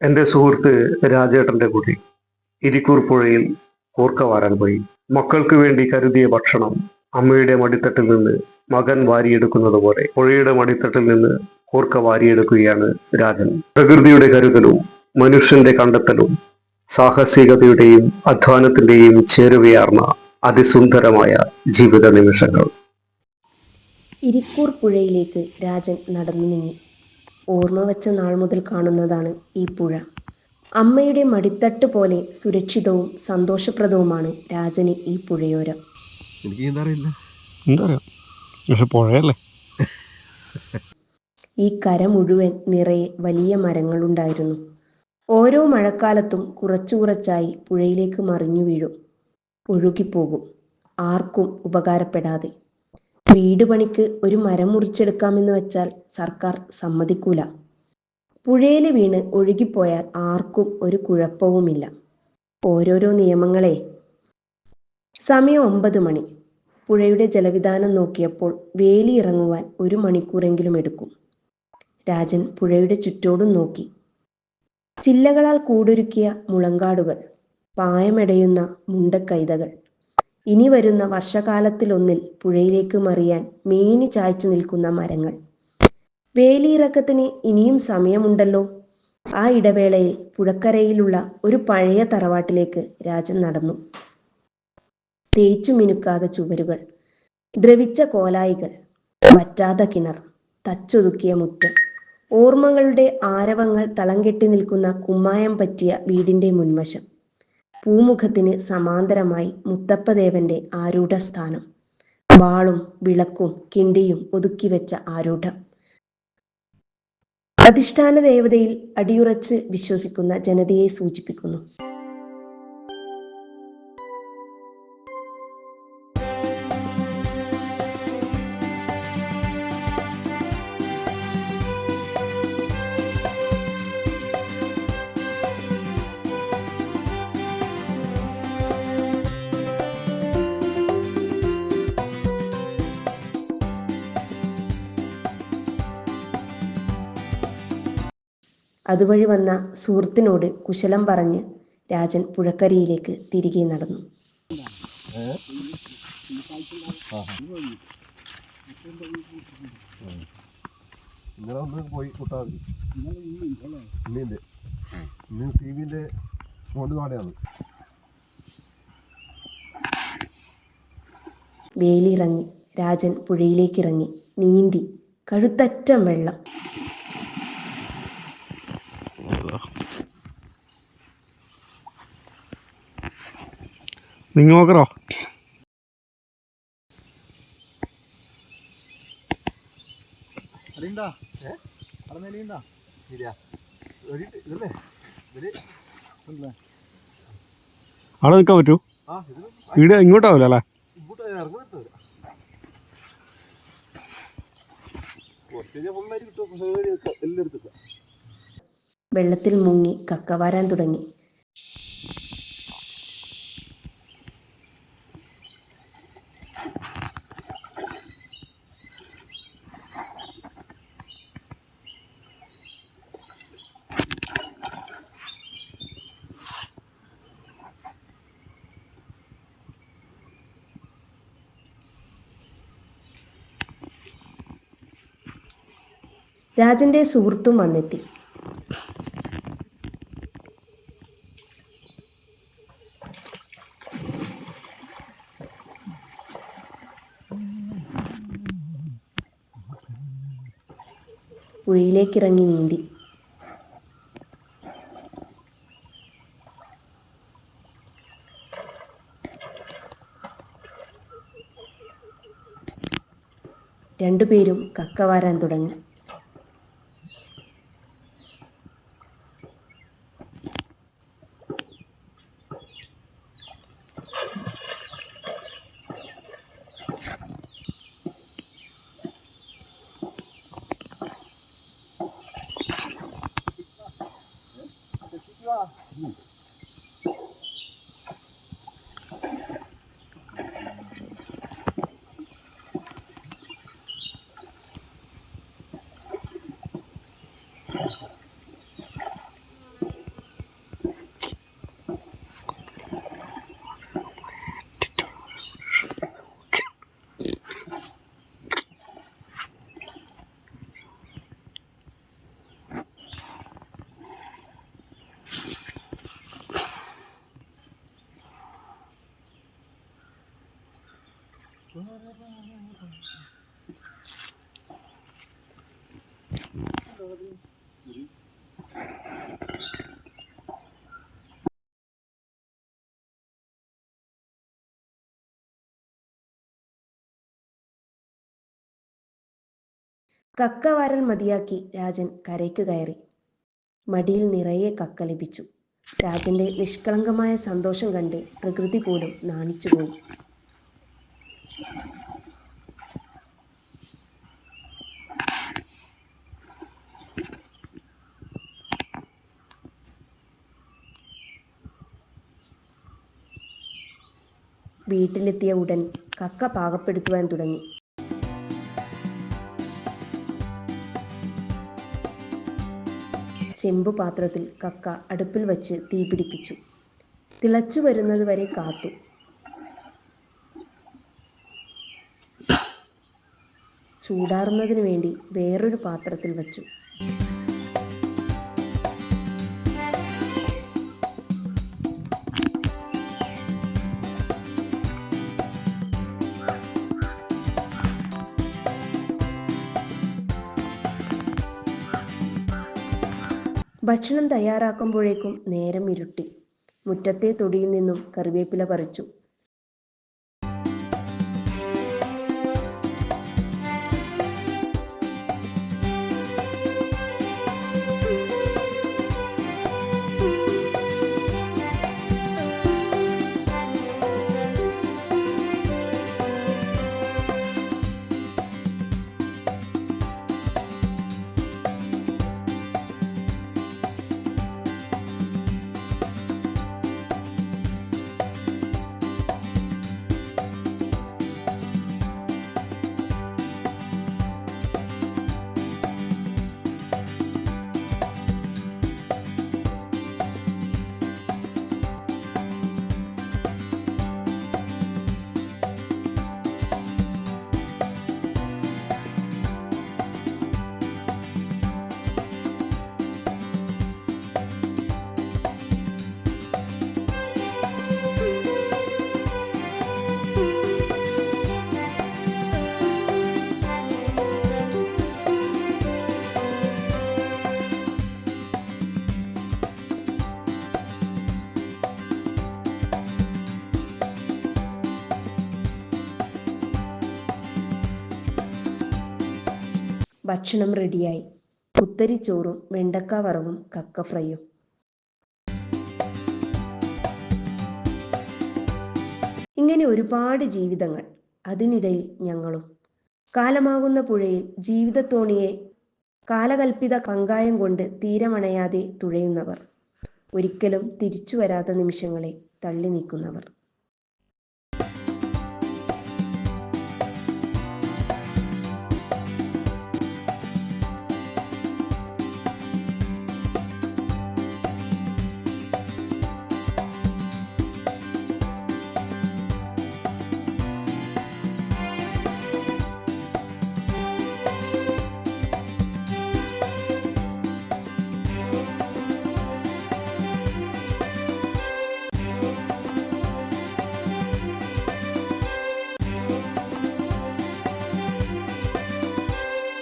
എന്റെ സുഹൃത്ത് രാജേട്ടന്റെ കുട്ടി ഇരിക്കൂർ പുഴയിൽ കൂർക്ക വാരാൻ പോയി. മക്കൾക്ക് വേണ്ടി കരുതിയ ഭക്ഷണം അമ്മയുടെ മടിത്തട്ടിൽ നിന്ന് മകൻ വാരിയെടുക്കുന്നത് പോലെ പുഴയുടെ മടിത്തട്ടിൽ നിന്ന് കൂർക്ക വാരിയെടുക്കുകയാണ് രാജൻ. പ്രകൃതിയുടെ കരുതലും മനുഷ്യന്റെ കണ്ടെത്തലും സാഹസികതയുടെയും അധ്വാനത്തിന്റെയും ചേരുവയാർന്ന അതിസുന്ദരമായ ജീവിത നിമിഷങ്ങൾ ഇരിക്കൂർ പുഴയിലേക്ക് രാജൻ നടന്നു നീങ്ങി ഓർമ്മ വച്ച നാൾ മുതൽ കാണുന്നതാണ് ഈ പുഴ. അമ്മയുടെ മടിത്തട്ട് പോലെ സുരക്ഷിതവും സന്തോഷപ്രദവുമാണ് രാജന് ഈ പുഴയോരം. എനിക്ക് എന്താ അറിയില്ല എന്താ പറയാ പക്ഷെ പുഴയല്ലേ? ഈ കര മുഴുവൻ നിറയെ വലിയ മരങ്ങളുണ്ടായിരുന്നു. ഓരോ മഴക്കാലത്തും കുറച്ചു കുറച്ചായി പുഴയിലേക്ക് മറിഞ്ഞു വീഴും. ഒഴുകിപ്പോകും. ആർക്കും ഉപകാരപ്പെടാതെ. വീട് പണിക്ക് ഒരു മരം മുറിച്ചെടുക്കാമെന്ന് വെച്ചാൽ സർക്കാർ സമ്മതിക്കൂല. പുഴയിൽ വീണ് ഒഴുകിപ്പോയാൽ ആർക്കും ഒരു കുഴപ്പവുമില്ല. ഓരോരോ നിയമങ്ങളെ. സമയം ഒമ്പത് മണി. പുഴയുടെ ജലവിധാനം നോക്കിയപ്പോൾ വേലി ഇറങ്ങുവാൻ ഒരു മണിക്കൂറെങ്കിലും എടുക്കും. രാജൻ പുഴയുടെ ചുറ്റോടും നോക്കി. ചില്ലകളാൽ കൂടൊരുക്കിയ മുളങ്കാടുകൾ പായമെടയുന്ന മുണ്ടക്കൈതകൾ ഇനി വരുന്ന വർഷകാലത്തിലൊന്നിൽ പുഴയിലേക്ക് മറിയാൻ മേനി ചായ്ച്ചു നിൽക്കുന്ന മരങ്ങൾ. വേലിയിറക്കത്തിന് ഇനിയും സമയമുണ്ടല്ലോ. ആ ഇടവേളയിൽ പുഴക്കരയിലുള്ള ഒരു പഴയ തറവാട്ടിലേക്ക് രാജൻ നടന്നു. തേച്ചു മിനുക്കാതെ ചുവരുകൾ ദ്രവിച്ച കോലായികൾ വറ്റാത്ത കിണർ തച്ചൊതുക്കിയ മുറ്റം ഓർമ്മകളുടെ ആരവങ്ങൾ തളം കെട്ടി നിൽക്കുന്ന കുമ്മായം പറ്റിയ വീടിന്റെ മുൻവശം. പൂമുഖത്തിന് സമാന്തരമായി മുത്തപ്പദേവന്റെ ആരൂഢസ്ഥാനം. വാളും വിളക്കും കിണ്ടിയും ഒതുക്കി വെച്ച ആരൂഢം. അധിഷ്ഠാന ദേവതയിൽ അടിയുറച്ച് വിശ്വസിക്കുന്ന ജനതയെ സൂചിപ്പിക്കുന്നു. അതുവഴി വന്ന സുഹൃത്തിനോട് കുശലം പറഞ്ഞ് രാജൻ പുഴക്കരയിലേക്ക് തിരികെ നടന്നു. ഇന്നലെ ഒന്ന് പോയി കൂട്ടാ മതി. ഇന്നുണ്ട് ഇന്ന് ടി വിന്റെ ഫോണ്ട് കാടയാണ് വേലിയിറങ്ങി രാജൻ പുഴയിലേക്കിറങ്ങി നീന്തി കഴുത്തറ്റം വെള്ളം. നിങ്ങൾ നോക്കറോ അവിടെ നിൽക്കാൻ പറ്റൂ? ആ ഇത് വീട് ഇങ്ങോട്ടാവില്ല അല്ലേ? വെള്ളത്തിൽ മുങ്ങി കക്കവാരാൻ തുടങ്ങി. രാജന്റെ സുഹൃത്തും വന്നെത്തി. പുഴയിലേക്കിറങ്ങി നീന്തി. രണ്ടുപേരും കക്കവാരാൻ തുടങ്ങി. കക്കവാരൽ മതിയാക്കി രാജൻ കരയ്ക്ക് കയറി. മടിയിൽ നിറയെ കക്ക ലഭിച്ചു. രാജന്റെ നിഷ്കളങ്കമായ സന്തോഷം കണ്ട് പ്രകൃതി പോലും നാണിച്ചുപോയി. വീട്ടിലെത്തിയ ഉടൻ കക്ക പാകപ്പെടുത്തുവാൻ തുടങ്ങി. ചെമ്പു പാത്രത്തിൽ കക്ക അടുപ്പിൽ വച്ച് തീ പിടിപ്പിച്ചു തിളച്ചു വരുന്നത് വരെ കാത്തു. ചൂടാറുന്നതിന് വേണ്ടി വേറൊരു പാത്രത്തിൽ വച്ചു. ഭക്ഷണം തയ്യാറാക്കുമ്പോഴേക്കും നേരം ഇരുട്ടി. മുറ്റത്തെ തൊടിയിൽ നിന്നും കറിവേപ്പില പറിച്ചു. ഭക്ഷണം റെഡിയായി. പുത്തരിച്ചോറും വെണ്ടക്ക വറവും കക്ക ഫ്രൈയും ഇങ്ങനെ ഒരുപാട് ജീവിതങ്ങൾ അതിനിടയിൽ ഞങ്ങളും. കാലമാകുന്ന പുഴയിൽ ജീവിതത്തോണിയെ കാലകൽപ്പിത കങ്കായം കൊണ്ട് തീരമണയാതെ തുഴയുന്നവർ. ഒരിക്കലും തിരിച്ചു വരാത്ത നിമിഷങ്ങളെ തള്ളി നീക്കുന്നവർ